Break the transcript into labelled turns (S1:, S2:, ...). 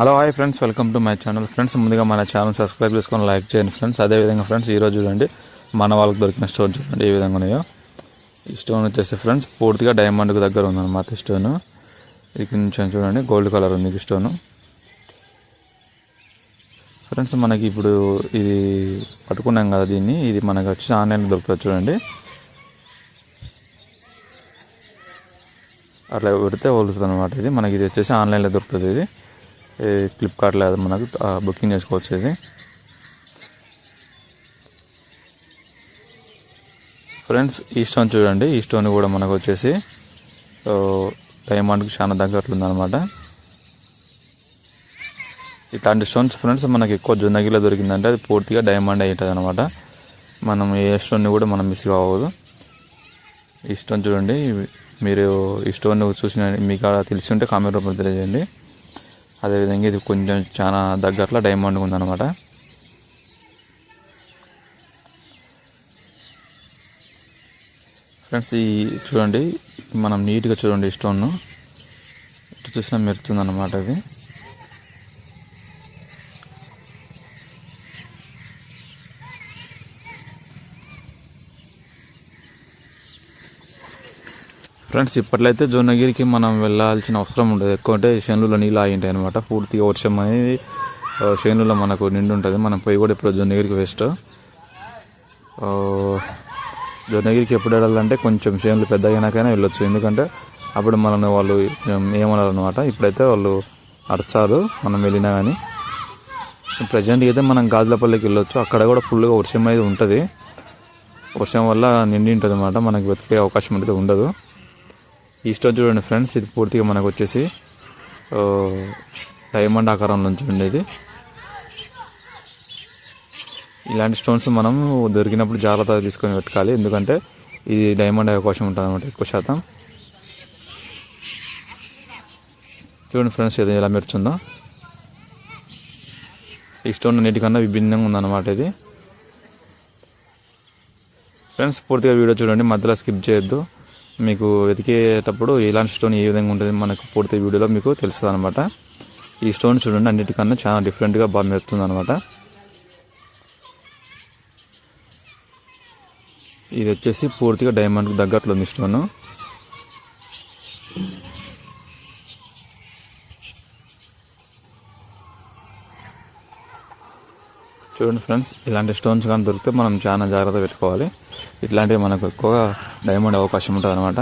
S1: Hello hi friends welcome to my channel. Friends ముందుగా మన channel subscribe చేసుకొని like చేయండి ఫ్రెండ్స్. అదేవిధంగా ఫ్రెండ్స్ ఈరోజు చూడండి మన వాళ్ళకి దొరికిన స్టోన్ చూడండి ఏ విధంగా ఉన్నాయో. ఈ స్టోన్ వచ్చేసి ఫ్రెండ్స్ పూర్తిగా డైమండ్కి దగ్గర ఉందన్నమాట ఈ స్టోన్. ఇది కొంచెం చూడండి గోల్డ్ కలర్ ఉంది ఈ స్టోన్. ఫ్రెండ్స్ మనకి ఇప్పుడు ఇది పట్టుకున్నాం కదా దీన్ని. ఇది మనకు వచ్చి ఆన్లైన్లో దొరుకుతుంది చూడండి. అట్లా పెడితే వదులుతుంది అనమాట ఇది. మనకి ఇది వచ్చేసి ఆన్లైన్లో దొరుకుతుంది ఇది. ఫ్లిప్కార్ట్లో అది మనకు బుకింగ్ చేసుకోవచ్చు ఇది. ఫ్రెండ్స్ ఈ స్టోన్ చూడండి. ఈ స్టోన్ కూడా మనకు వచ్చేసి డైమండ్కి చాలా దగ్గరలో ఉందన్నమాట. ఇట్లాంటి స్టోన్స్ ఫ్రెండ్స్ మనకి ఎక్కువ జొన్నగిలో దొరికిందంటే అది పూర్తిగా డైమండ్ అయి ఉంటుంది అనమాట మనం ఏ స్టోన్ని కూడా మనం మిస్ కావద్దు ఈ స్టోన్ చూడండి. మీరు ఈ స్టోన్ చూసిన మీకు అలా తెలిసి ఉంటే కామెంట్ రూపంలో తెలియజేయండి. అదేవిధంగా ఇది కొంచెం చాలా దగ్గరలో డైమండ్ ఉందన్నమాట. ఫ్రెండ్స్ ఈ చూడండి మనం నీట్గా చూడండి ఈ స్టోన్ ఇటు చూసినా మెరుతుంది అన్నమాట ఫ్రెండ్స్ ఇప్పట్లో అయితే జొన్నగిరికి మనం వెళ్ళాల్సిన అవసరం ఉండదు. ఎక్కువ అంటే చేనులలో నీళ్ళు ఆగి ఉంటాయి అనమాట పూర్తిగా వర్షం అనేది చేనులో మనకు నిండు ఉంటుంది. మనం పోయి కూడా ఇప్పుడు జొన్నగిరికి వేస్ట్. జొన్నగిరికి ఎప్పుడు వెళ్ళాలంటే కొంచెం చేనులు పెద్ద అయినాకైనా వెళ్ళొచ్చు. ఎందుకంటే అప్పుడు మనల్ని వాళ్ళు ఏమన్నారనమాట ఇప్పుడైతే వాళ్ళు అరచారు. మనం వెళ్ళినా కానీ ప్రజెంట్ అయితే మనం గాజులపల్లికి వెళ్ళొచ్చు. అక్కడ కూడా ఫుల్గా వర్షం అనేది ఉంటుంది. వర్షం వల్ల నిండి ఉంటుంది అనమాట మనకి వెతికే అవకాశం అయితే ఉండదు. ఈ స్టోన్ చూడండి ఫ్రెండ్స్ ఇది పూర్తిగా మనకు వచ్చేసి డైమండ్ ఆకారం నుంచి ఉండేది. ఇలాంటి స్టోన్స్ మనం దొరికినప్పుడు జాగ్రత్తగా తీసుకొని పెట్టుకోవాలి ఎందుకంటే ఇది డైమండ్ అవకాశం ఉంటుంది అనమాట ఎక్కువ శాతం. చూడండి ఫ్రెండ్స్ ఏదో ఎలా మెరుచుందో ఈ స్టోన్ నీటికన్నా విభిన్నంగా ఉందన్నమాట ఇది. ఫ్రెండ్స్ పూర్తిగా వీడియో చూడండి మధ్యలో స్కిప్ చేయొద్దు. మీకు వెతికేటప్పుడు ఇలాంటి స్టోన్ ఏ విధంగా ఉంటుంది మనకు పూర్తి వీడియోలో మీకు తెలుస్తుంది అనమాట ఈ స్టోన్ చూడండి అన్నిటికన్నా చాలా డిఫరెంట్గా బాగా మెరుతుంది అనమాట ఇది వచ్చేసి పూర్తిగా డైమండ్కి దగ్గరలో ఉంది స్టోను చూడండి ఫ్రెండ్స్ ఇలాంటి స్టోన్స్ కానీ దొరికితే మనం చాలా జాగ్రత్త పెట్టుకోవాలి. ఇట్లాంటివి మనకు ఎక్కువగా డైమండ్ అవకాశం ఉంటుంది అనమాట